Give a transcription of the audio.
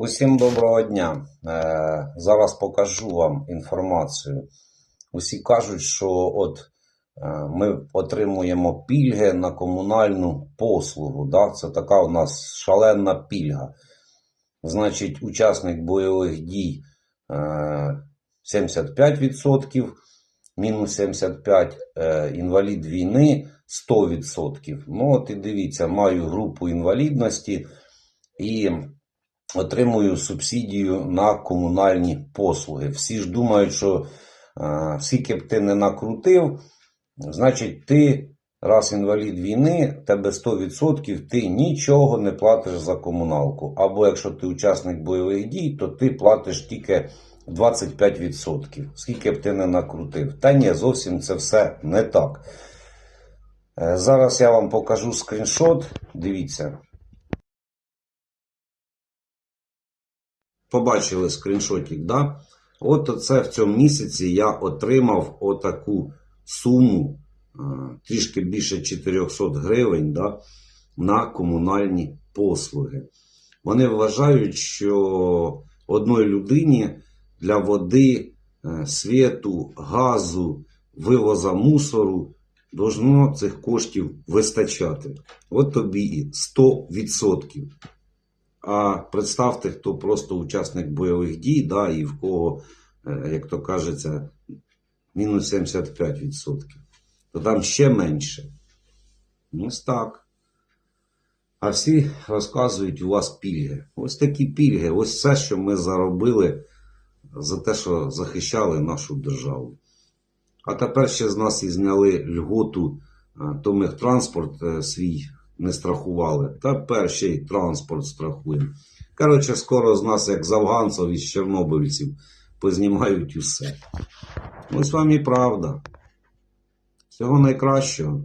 Усім доброго дня. Е, Зараз покажу вам інформацію. Усі кажуть, що от е, ми отримуємо пільги на комунальну послугу. Да? Це така у нас шалена пільга. Значить, учасник бойових дій е, 75%, мінус 75%, е, інвалід війни 100%. Ну, от і дивіться, маю групу інвалідності і отримую субсидію на комунальні послуги. Всі ж думають, що е, скільки б ти не накрутив, значить ти, раз інвалід війни, тебе 100%, ти нічого не платиш за комуналку. Або якщо ти учасник бойових дій, то ти платиш тільки 25%. Скільки б ти не накрутив. Та ні, зовсім це все не так. Е, Зараз я вам покажу скріншот. Дивіться. Побачили скріншотик, да? От оце в цьому місяці я отримав отаку суму, е, трішки більше 400 гривень, да, на комунальні послуги. Вони вважають, що одної людині для води, е, світу, газу, вивоза мусору должно цих коштів вистачати. От тобі і 100%. А представте, хто просто учасник бойових дій, да, і в кого, е, як то кажеться, мінус 75%, то там ще менше. Ось так. А всі розказують, у вас пільги. Ось такі пільги, ось все, що ми заробили за те, що захищали нашу державу. А тепер ще з нас і зняли льготу, а, то ми транспорт е, свій не страхували. Та перший транспорт страхуємо. Коротше, скоро з нас, як з афганців і з чорнобильців, познімають усе. Ось вам і правда. Всього найкращого.